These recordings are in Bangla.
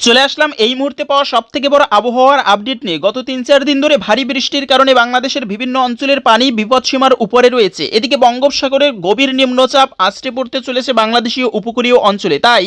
চলে আসলাম এই মুহূর্তে পাওয়া সব থেকে বড় আবহাওয়ার আপডেট নিয়ে। গত তিন চার দিন ধরে ভারী বৃষ্টির কারণে বাংলাদেশের বিভিন্ন অঞ্চলের পানি বিপদসীমার উপরে রয়েছে। এদিকে বঙ্গোপসাগরের গভীর নিম্নচাপ আশ্রে পড়তে চলেছে বাংলাদেশীয় উপকূলীয় অঞ্চলে। তাই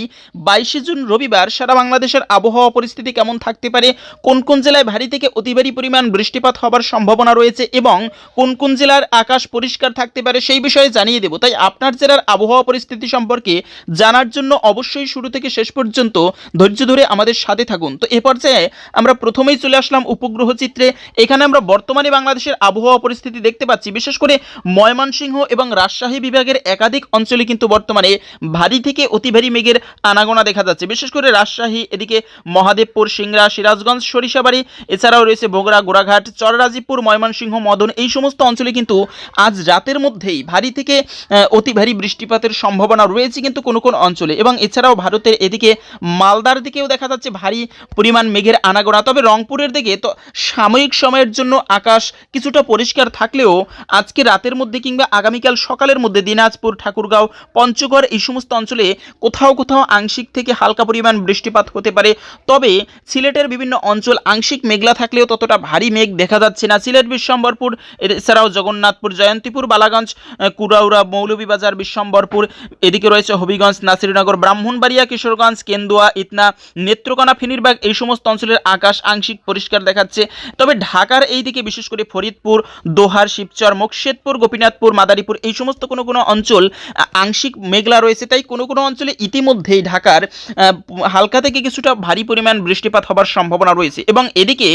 বাইশে জুন রবিবার সারা বাংলাদেশের আবহাওয়া পরিস্থিতি কেমন থাকতে পারে, কোন কোন জেলায় ভারী থেকে অতি ভারী পরিমাণ বৃষ্টিপাত হবার সম্ভাবনা রয়েছে এবং কোন কোন জেলার আকাশ পরিষ্কার থাকতে পারে সেই বিষয়ে জানিয়ে দেব। তাই আপনার জেলার আবহাওয়া পরিস্থিতি সম্পর্কে জানার জন্য অবশ্যই শুরু থেকে শেষ পর্যন্ত ধৈর্য ধরে আমাদের সাথে থাকুন। তো এ পর্যায়ে আমরা প্রথমেই চলে আসলাম উপগ্রহ চিত্রে। এখানে আমরা বর্তমানে বাংলাদেশের আবহাওয়া পরিস্থিতি দেখতে পাচ্ছি। বিশেষ করে ময়মনসিংহ এবং রাজশাহী বিভাগের একাধিক অঞ্চলে কিন্তু বর্তমানে ভারী থেকে অতি ভারী মেঘের আনাগোনা দেখা যাচ্ছে। বিশেষ করে রাজশাহী, এদিকে মহাদেবপুর, সিংড়া, সিরাজগঞ্জ, সরিষাবাড়ি, এছাড়াও রয়েছে বগুড়া, গোড়াঘাট চররাজীবপুর ময়মনসিংহ, মদন এই সমস্ত অঞ্চলে কিন্তু আজ রাতের মধ্যেই ভারী থেকে অতি ভারী বৃষ্টিপাতের সম্ভাবনা রয়েছে কিন্তু কোনো কোনো অঞ্চলে। এবং এছাড়াও ভারতের এদিকে মালদার দিকেও দেখা যাচ্ছে ভারী পরিমাণ মেঘের আনাগোনা। তবে রংপুরের দিকে তো সাময়িক সময়ের জন্য আকাশ কিছুটা পরিষ্কার থাকলেও আজকে রাতের মধ্যে কিংবা আগামীকাল সকালের মধ্যে দিনাজপুর, ঠাকুরগাঁও, পঞ্চগড় এই সমস্ত অঞ্চলে কোথাও কোথাও আংশিক থেকে হালকা পরিমাণ বৃষ্টিপাত হতে পারে। তবে সিলেটের বিভিন্ন অঞ্চল আংশিক মেঘলা থাকলেও ততটা ভারী মেঘ দেখা যাচ্ছে না। সিলেট, বিশ্বম্বরপুর, এছাড়াও জগন্নাথপুর, জয়ন্তীপুর, বালাগঞ্জ, কুড়াউড়া, মৌলভীবাজার, বিশ্বম্বরপুর, এদিকে রয়েছে হবিগঞ্জ, নাসিরনগর, ব্রাহ্মণবাড়িয়া, কিশোরগঞ্জ, কেন্দুয়া, ইতনা নেত্রকোনা ফেনীরবাগ এই সমস্ত অঞ্চলের আকাশ আংশিক পরিষ্কার দেখাচ্ছে। তবে ঢাকার এই দিকে বিশেষ করে ফরিদপুর, দোহার, শিবচর মুকশেদপুর গোপীনাথপুর, মাদারীপুর এই সমস্ত কোনো কোনো অঞ্চল আংশিক মেঘলা রয়েছে। তাই কোনো কোনো অঞ্চলে ইতিমধ্যেই ঢাকার হালকা থেকে কিছুটা ভারী পরিমাণ বৃষ্টিপাত হবার সম্ভাবনা রয়েছে। এবং এদিকে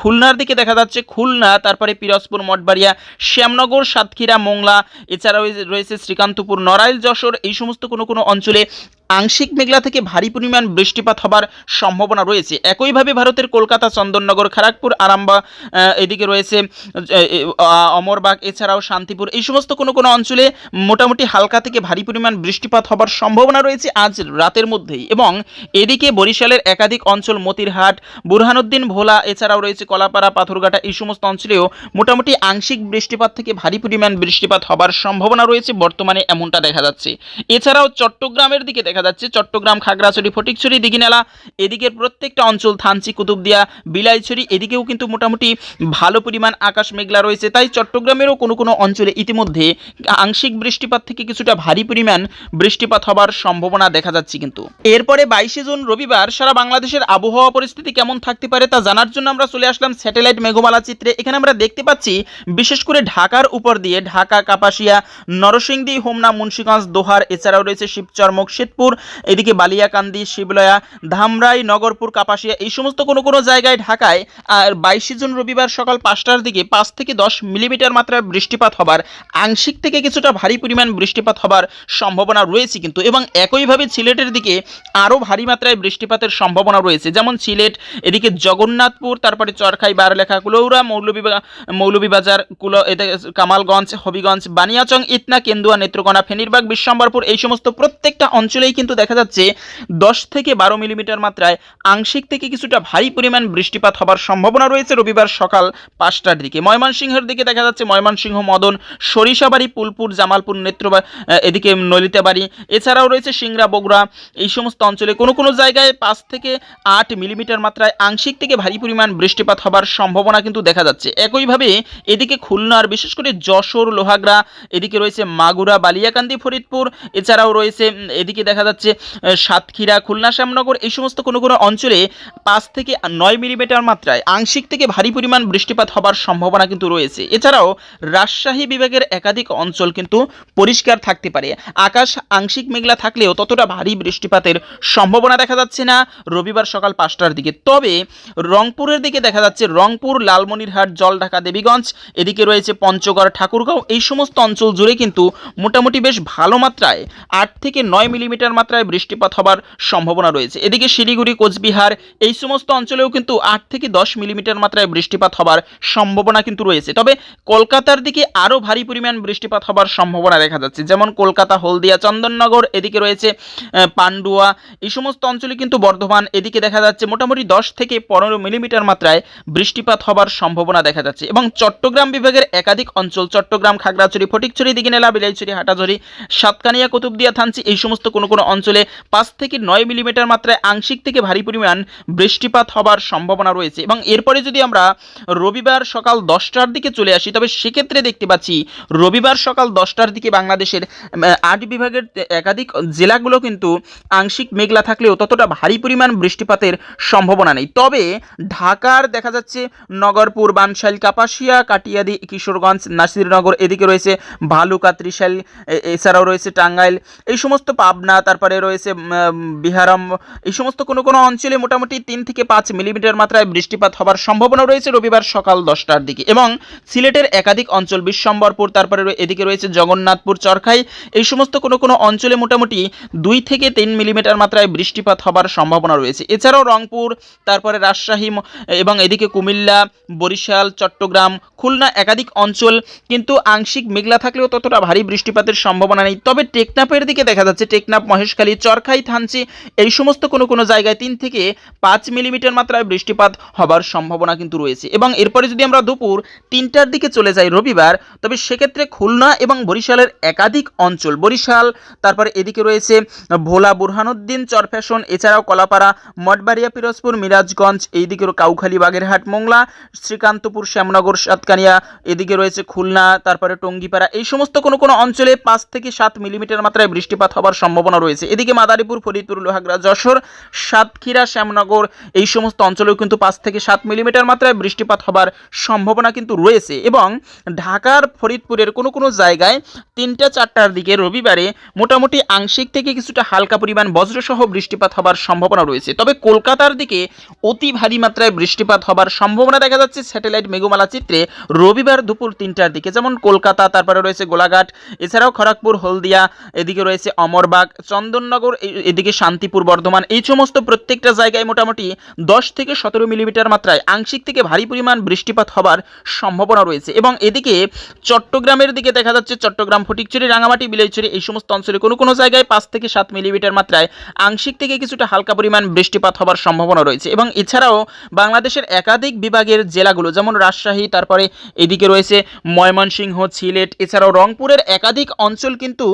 খুলনার দিকে দেখা যাচ্ছে খুলনা, তারপরে পিরোজপুর, মঠবাড়িয়া, শ্যামনগর, সাতক্ষীরা, মোংলা, এছাড়াও রয়েছে শ্রীকান্তপুর, নড়াইল, যশোর এই সমস্ত কোনো কোনো অঞ্চলে আংশিক মেঘলা থেকে ভারী পরিমাণ বৃষ্টিপাত হবার সম্ভাবনা রয়েছে। একইভাবে ভারতের কলকাতা, চন্দননগর, খড়গপুর আরামবা এদিকে রয়েছে অমরবাগ, এছাড়াও শান্তিপুর। এই সমস্ত কোনো কোনো অঞ্চলে মোটামুটি হালকা থেকে ভারী পরিমাণ বৃষ্টিপাত হবার সম্ভাবনা রয়েছে আজ রাতের মধ্যেই। এবং এদিকে বরিশালের একাধিক অঞ্চল, মতিরহাট, বুরহানুদ্দিন, ভোলা, এছাড়াও রয়েছে কলাপাড়া, পাথরঘাটা, এই সমস্ত অঞ্চলেও মোটামুটি আংশিক বৃষ্টিপাত থেকে ভারী পরিমাণ বৃষ্টিপাত হবার সম্ভাবনা রয়েছে। বর্তমানে এমনটা দেখা যাচ্ছে। এছাড়াও চট্টগ্রামের দিকে দেখা যাচ্ছে। চট্টগ্রাম, খাগড়াছড়ি, ফটিকছড়ি, দিঘিনালা এদিকের প্রত্যেকটা অঞ্চল, থানচি, কুতুবদিয়া, বিলাইছড়ি, এদিকেও কিন্তু মোটামুটি ভালো পরিমাণ আকাশ মেঘলা রয়েছে। তাই চট্টগ্রামেরও কোনো কোনো অঞ্চলে ইতিমধ্যে আংশিক বৃষ্টিপাত থেকে কিছুটা ভারী পরিমাণ বৃষ্টিপাত হবার সম্ভাবনা দেখা যাচ্ছে কিন্তু। এরপরে বাইশে জুন, রবিবার, সারা বাংলাদেশের আবহাওয়া পরিস্থিতি কেমন থাকতে পারে তা জানার জন্য আমরা চলে আসলাম স্যাটেলাইট মেঘমালা চিত্রে। এখানে আমরা দেখতে পাচ্ছি, বিশেষ করে ঢাকার উপর দিয়ে ঢাকা, কাপাসিয়া, নরসিংদী, হোমনা, মুন্সীগঞ্জ, দোহার, এছাড়াও রয়েছে শিবচর মুকশেদপুর এদিকে বালিয়াকান্দি, শিবলয়া ধামরাই নগরপুর, কাপাসিয়া, এই সমস্ত কোনো কোনো জায়গায় ঢাকায়, আর বাইশে জুন রবিবার সকাল পাঁচটার দিকে পাঁচ থেকে দশ মিলিমিটার মাত্রার বৃষ্টিপাত হবার, আংশিক থেকে কিছুটা ভারী পরিমাণ বৃষ্টিপাত হবার সম্ভাবনা রয়েছে কিন্তু, এবং একইভাবে সিলেটের দিকে আরও ভারী মাত্রায় বৃষ্টিপাতের সম্ভাবনা রয়েছে। যেমন সিলেট, এদিকে জগন্নাথপুর, তারপরে চরখাই, বারলেখা কুলৌরা মৌলভীবা, মৌলভীবাজার, কুল কামালগঞ্জ, হবিগঞ্জ, বানিয়াচং ইতনা কেন্দুয়া, নেত্রকোনা, ফেনীরবাগ, বিশ্বম্বরপুর, এই সমস্ত প্রত্যেকটা অঞ্চলেই কিন্তু দেখা যাচ্ছে দশ থেকে বারো মিলিমিটার মাত্রায় আংশিক থেকে কিছুটা ভারী পরিমাণ বৃষ্টিপাত হবার সম্ভাবনা রয়েছে রবিবার সকাল পাঁচটার দিকে। ময়মনসিংহের দিকে দেখা যাচ্ছে ময়মনসিংহ, মদন, সরিষাবাড়ি, পুলপুর, জামালপুর, নেত্রবা এদিকে নলিতাবাড়ি। এছাড়াও রয়েছে সিংড়া, বগুড়া। এই সমস্ত অঞ্চলে কোনো কোনো জায়গায় পাঁচ থেকে আট মিলিমিটার মাত্রায় আংশিক থেকে ভারী পরিমাণ বৃষ্টিপাত হবার সম্ভাবনা কিন্তু দেখা যাচ্ছে। একইভাবে এদিকে খুলনার বিশেষ করে যশোর, লোহাগড়া, এদিকে রয়েছে মাগুরা, বালিয়াকান্দি, ফরিদপুর। এছাড়াও রয়েছে এদিকে দেখা যাচ্ছে সাতক্ষীরা, খুলনা, শ্যামনগর। এই সমস্ত কোনো কোনো অঞ্চলে পাঁচ থেকে নয় মিলিমিটার মাত্রায় আংশিক থেকে ভারী পরিমাণ বৃষ্টিপাত হবার সম্ভাবনা কিন্তু রয়েছে। এছাড়াও রাজশাহী বিভাগের একাধিক অঞ্চল কিন্তু পরিষ্কার থাকতে পারে। আকাশ আংশিক মেঘলা থাকলেও ততটা ভারী বৃষ্টিপাতের সম্ভাবনা দেখা যাচ্ছে না রবিবার সকাল পাঁচটার দিকে। তবে রংপুরের দিকে দেখা যাচ্ছে রংপুর, লালমনিরহাট, জলঢাকা, দেবীগঞ্জ, এদিকে রয়েছে পঞ্চগড়, ঠাকুরগাঁও এই সমস্ত অঞ্চল জুড়ে কিন্তু মোটামুটি বেশ ভালো মাত্রায় আট থেকে নয় মিলিমিটার মাত্রায় বৃষ্টিপাত হবার সম্ভাবনা রয়েছে। এদিকে শিলিগুড়ি, কোচবিহার, এই সমস্ত অঞ্চলেও কিন্তু আট থেকে দশ মিলিমিটার মাত্রায় বৃষ্টিপাত হবার সম্ভাবনা কিন্তু রয়েছে। তবে কলকাতার দিকে আরও ভারী পরিমাণ বৃষ্টিপাত হবার সম্ভাবনা দেখা যাচ্ছে। যেমন কলকাতা, হলদিয়া, চন্দননগর, এদিকে রয়েছে পান্ডুয়া, এই সমস্ত অঞ্চলে কিন্তু বর্ধমান, এদিকে দেখা যাচ্ছে মোটামুটি দশ থেকে পনেরো মিলিমিটার মাত্রায় বৃষ্টিপাত হবার সম্ভাবনা দেখা যাচ্ছে। এবং চট্টগ্রাম বিভাগের একাধিক অঞ্চল, চট্টগ্রাম, খাগড়াছড়ি, ফটিকছড়ি, দিঘিনেলা, বিলাইছড়ি, হাটাঝড়ি, সাতকানিয়া, কুতুবদিয়া, থানচি, এই সমস্ত কোনো কোনো অঞ্চলে পাঁচ থেকে নয় মিলিমিটার মাত্রায় আংশিক আংশিক থেকে ভারী পরিমাণ বৃষ্টিপাত হবার সম্ভাবনা রয়েছে এবং এরপরে যদি আমরা রবিবার সকাল দশটার দিকে চলে আসি, তবে সেক্ষেত্রে দেখতে পাচ্ছি রবিবার সকাল দশটার দিকে বাংলাদেশের আট বিভাগের একাধিক জেলাগুলো কিন্তু আংশিক মেঘলা থাকলেও ততটা ভারী পরিমাণ বৃষ্টিপাতের সম্ভাবনা নেই। তবে ঢাকার দেখা যাচ্ছে নগরপুর বানশাইল কাপাসিয়া, কাটিয়াদি, কিশোরগঞ্জ, নাসিরনগর এদিকে রয়েছে ভালুকা, ত্রিশাল এছাড়াও রয়েছে টাঙ্গাইল, এই সমস্ত পাবনা, তারপরে রয়েছে বিহারাম, এই সমস্ত কোনো কোনো অঞ্চলে মোটামুটি তিন থেকে পাঁচ মিলিমিটার মাত্রায় বৃষ্টিপাত হবার সম্ভাবনা রয়েছে রবিবার সকাল দশটার দিকে। এবং সিলেটের একাধিক অঞ্চল বিশ্বম্বরপুর, তারপরে এদিকে রয়েছে জগন্নাথপুর, চরখাই, এই সমস্ত কোনো কোনো অঞ্চলে মোটামুটি দুই থেকে তিন মিলিমিটার মাত্রায় বৃষ্টিপাত হবার সম্ভাবনা রয়েছে। এছাড়াও রংপুর, তারপরে রাজশাহী এবং এদিকে কুমিল্লা, বরিশাল, চট্টগ্রাম, খুলনা একাধিক অঞ্চল কিন্তু আংশিক মেঘলা থাকলেও ততটা ভারী বৃষ্টিপাতের সম্ভাবনা নেই। তবে টেকনাফের দিকে দেখা যাচ্ছে, টেকনাফ, মহেশখালী, চরখাই, থানচি, এই সমস্ত কোনো কোনো জায়গায় তিন থেকে পাঁচ মিলিমিটার মাত্রায় বৃষ্টিপাত হবার সম্ভাবনা কিন্তু রয়েছে। এবং এরপরে যদি আমরা দুপুর তিনটার দিকে চলে যাই রবিবার, তবে সেক্ষেত্রে খুলনা এবং বরিশালের একাধিক অঞ্চল, বরিশাল, তারপরে এদিকে রয়েছে ভোলা, বুরহানুদ্দিন চরফ্যাশন এছাড়াও কলাপাড়া, মঠবাড়িয়া, পিরোজপুর, মিরাজগঞ্জ, এইদিকে কাউখালী, বাগেরহাট, মোংলা, শ্রীকান্তপুর, শ্যামনগর, সাতকানিয়া, এদিকে রয়েছে খুলনা, তারপরে টঙ্গিপাড়া, এই সমস্ত কোনো কোনো অঞ্চলে পাঁচ থেকে সাত মিলিমিটার মাত্রায় বৃষ্টিপাত হবার সম্ভাবনা রয়েছে। এদিকে মাদারীপুর, ফরিদপুর, লোহাগড়া, যশোর সাতক্ষীরা, শ্যামনগর, এই সমস্ত অঞ্চলেও কিন্তু পাঁচ থেকে সাত মিলিমিটার মাত্রায় বৃষ্টিপাত হবার সম্ভাবনা কিন্তু রয়েছে এবং ঢাকার ফরিদপুরের কোনো কোনো জায়গায় তিনটা চারটার দিকে রবিবারে মোটামুটি আংশিক থেকে কিছুটা হালকা পরিমাণ বজ্রসহ বৃষ্টিপাত হবার সম্ভাবনা রয়েছে। তবে কলকাতার দিকে অতি ভারী মাত্রায় বৃষ্টিপাত হবার সম্ভাবনা দেখা যাচ্ছে। স্যাটেলাইট মেঘমালা চিত্রে রবিবার দুপুর তিনটার দিকে যেমন কলকাতা, তারপরে রয়েছে গোলাঘাট, এছাড়াও খড়গপুর, হলদিয়া, এদিকে রয়েছে অমরবাগ, চন্দননগর এদিকে শান্তিপুর, বর্ধমান, এই সমস্ত প্রত্যেকটা জায়গায় মোটামুটি দশ থেকে সতেরো মিলিমিটার মাত্রায় আংশিক থেকে ভারী পরিমাণ বৃষ্টিপাত হবার সম্ভাবনা রয়েছে। এবং এদিকে চট্টগ্রামের দিকে দেখা যাচ্ছে চট্টগ্রাম, ফটিকছড়ি, রাঙামাটি বিলাইছড়ি এই সমস্ত অঞ্চলে কোনো কোনো জায়গায় পাঁচ থেকে সাত মিলিমিটার মাত্রায় আংশিক থেকে কিছুটা হালকা পরিমাণ বৃষ্টিপাত হবার সম্ভাবনা রয়েছে। এবং এছাড়াও বাংলাদেশের একাধিক বিভাগের জেলাগুলো যেমন রাজশাহী, তারপরে এদিকে রয়েছে ময়মনসিংহ, সিলেট, এছাড়াও রংপুরের একাধিক অঞ্চল কিন্তু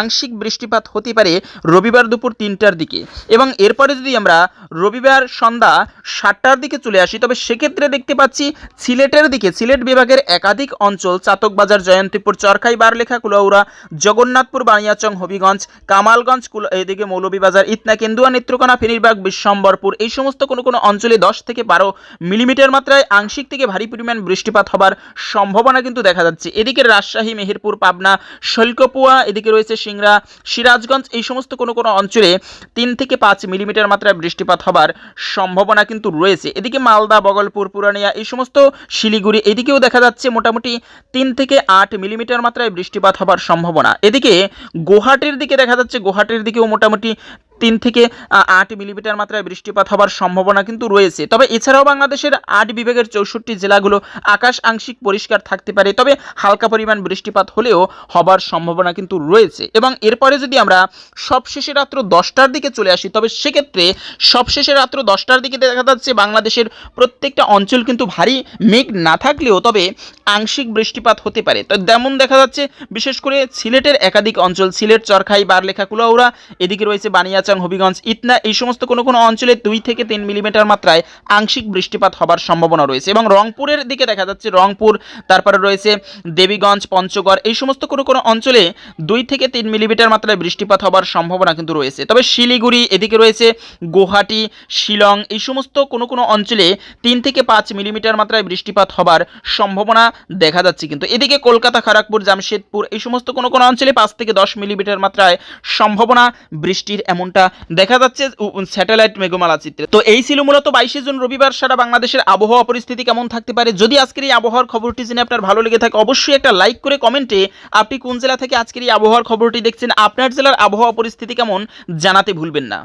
আংশিক বৃষ্টিপাত হতে পারে রবিবার দুপুর তিনটার দিকে। এবং এরপরে যদি আমরা রবিবার সন্ধ্যা সাতটার দিকে চলে আসি, তবে সেক্ষেত্রে দেখতে পাচ্ছি সিলেটের দিকে, সিলেট বিভাগের একাধিক অঞ্চল, চাতকবাজার, জয়ন্তীপুর, চরখাই, বারলেখা, কুলাউড়া, জগন্নাথপুর, বানিয়াচং, হবিগঞ্জ, কামালগঞ্জ এদিকে মৌলভীবাজার, ইতনা, কেন্দুয়া, নেত্রকোনা, ফেনীরবাগ, বিশ্বম্বরপুর, এই সমস্ত কোনো কোনো অঞ্চলে দশ থেকে বারো মিলিমিটার মাত্রায় আংশিক থেকে ভারী পরিমাণ বৃষ্টিপাত হবার সম্ভাবনা কিন্তু দেখা যাচ্ছে। এদিকে রাজশাহী, মেহেরপুর, পাবনা, শৈলকপুয়া, এদিকে রয়েছে সিংড়া, সিরাজগঞ্জ, এই সমস্ত কোনো কোনো অঞ্চলে তিন থেকে পাঁচ মিলিমিটার মাত্রায় বৃষ্টিপাত হবার সম্ভাবনা কিন্তু রয়েছে। এদিকে মালদা, বগলপুর পুরানিয়া এই সমস্ত শিলিগুড়ি এদিকেও দেখা যাচ্ছে মোটামুটি তিন থেকে আট মিলিমিটার মাত্রায় বৃষ্টিপাত হবার সম্ভাবনা। এদিকে গুহাটির দিকে দেখা যাচ্ছে গুহাটির দিকেও মোটামুটি তিন থেকে আট মিলিমিটার মাত্রায় বৃষ্টিপাত হবার সম্ভাবনা কিন্তু রয়েছে। তবে এছাড়াও বাংলাদেশের আট বিভাগের চৌষট্টি জেলাগুলো আকাশ আংশিক পরিষ্কার থাকতে পারে, তবে হালকা পরিমাণ বৃষ্টিপাত হলেও হবার সম্ভাবনা কিন্তু রয়েছে। এবং এরপরে যদি আমরা সবশেষে রাত্র দশটার দিকে চলে আসি, তবে সেক্ষেত্রে সবশেষে রাত্র দশটার দিকে দেখা যাচ্ছে বাংলাদেশের প্রত্যেকটা অঞ্চল কিন্তু ভারী মেঘ না থাকলেও, তবে আংশিক বৃষ্টিপাত হতে পারে। তো যেমন দেখা যাচ্ছে, বিশেষ করে সিলেটের একাধিক অঞ্চল, সিলেট, চরখাই, বারলেখা, কুলাউড়া, এদিকে রয়েছে বানিয়াচাং, হবিগঞ্জ, ইতনা, এই সমস্ত কোনো কোনো অঞ্চলে দুই থেকে তিন মিলিমিটার মাত্রায় আংশিক বৃষ্টিপাত হবার সম্ভাবনা রয়েছে এবং রংপুরের দিকে দেখা যাচ্ছে রংপুর, তারপরে রয়েছে দেবীগঞ্জ, পঞ্চগড়, এই সমস্ত কোনো কোনো অঞ্চলে দুই থেকে তিন মিলিমিটার মাত্রায় বৃষ্টিপাত হবার সম্ভাবনা কিন্তু রয়েছে। তবে শিলিগুড়ি, এদিকে রয়েছে গুয়াহাটি, শিলং, এই সমস্ত কোনো কোনো অঞ্চলে তিন থেকে পাঁচ মিলিমিটার মাত্রায় বৃষ্টিপাত হবার সম্ভাবনা দেখা যাচ্ছে কিন্তু। এদিকে কলকাতা, খড়গপুর, জামশেদপুর এই সমস্ত কোনো কোনো অঞ্চলে পাঁচ থেকে দশ মিলিমিটার মাত্রায় সম্ভাবনা বৃষ্টির এমনটা দেখা যাচ্ছে স্যাটেলাইট মেঘমালা চিত্রে। তো এই ছিল মূলত বাইশে জুন রবিবার, সারা বাংলাদেশের আবহাওয়া পরিস্থিতি কেমন থাকতে পারে? যদি আজকের এই আবহাওয়ার খবরটি জেনে আপনার ভালো লেগে থাকে, অবশ্যই একটা লাইক করে কমেন্টে আপনি কোন জেলা থেকে আজকের এই আবহাওয়ার খবরটি দেখছেন, আপনার জেলার আবহাওয়া পরিস্থিতি কেমন জানাতে ভুলবেন না।